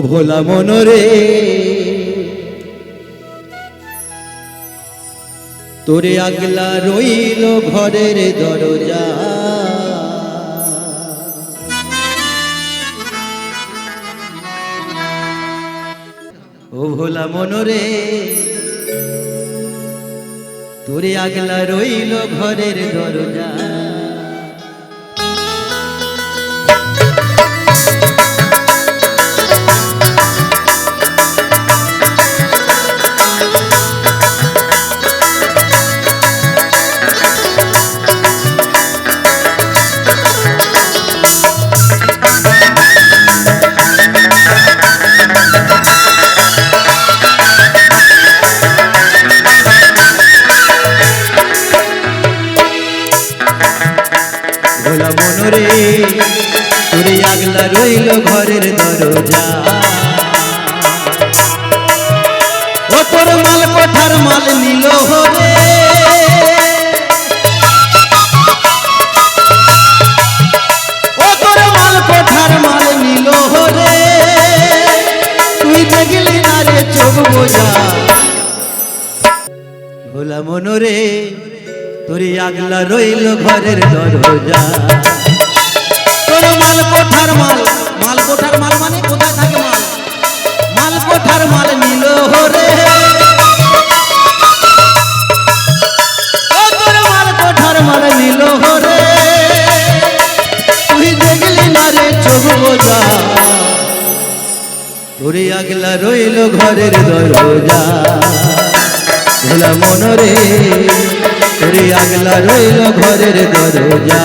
ভোলা মনরে তোরে আগলা রইল ঘরের দরজা। ও ভোলা মনরে তোরে আগলা রইল ঘরের দরজা। মনরে তোরে আগলা রইল ঘরের দরজা। ও তোর মাল কোঠার মাল নিল হরে। তোর মাল কোঠার মাল নিল তুই না রে চোখ মনরে, তোরে আগলা রইল ঘরের দরজা। তোরে আগলা রইল ঘরের দরজা। ভোলা মনরে ওরে আগলা রইল ঘরের দরজা।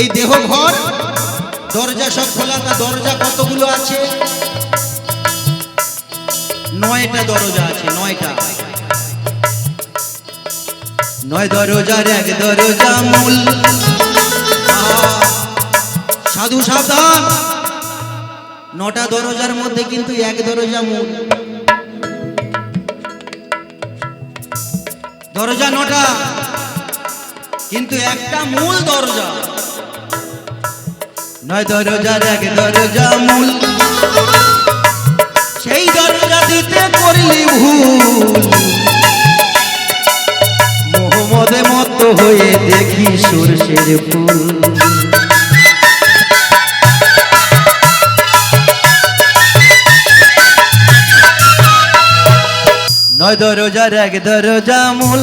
এই দেহ ঘর, দরজা সব খোলা, তা দরজা কতগুলো আছে? নয়টা দরজা আছে, নয়টা। নয় দরজার এক দরজা মূল। সাধু সাবধান। নটা দরজার মধ্যে কিন্তু এক দরজা মূল। দরজা নটা, কিন্তু একটা মূল দরজা। নয় দরজার এক দরজা মূল। সেই দরজা দিতে করলি ভুল। মত হয়ে দেখি সরষের ফুল। নয় দরজার এক দরজা মূল।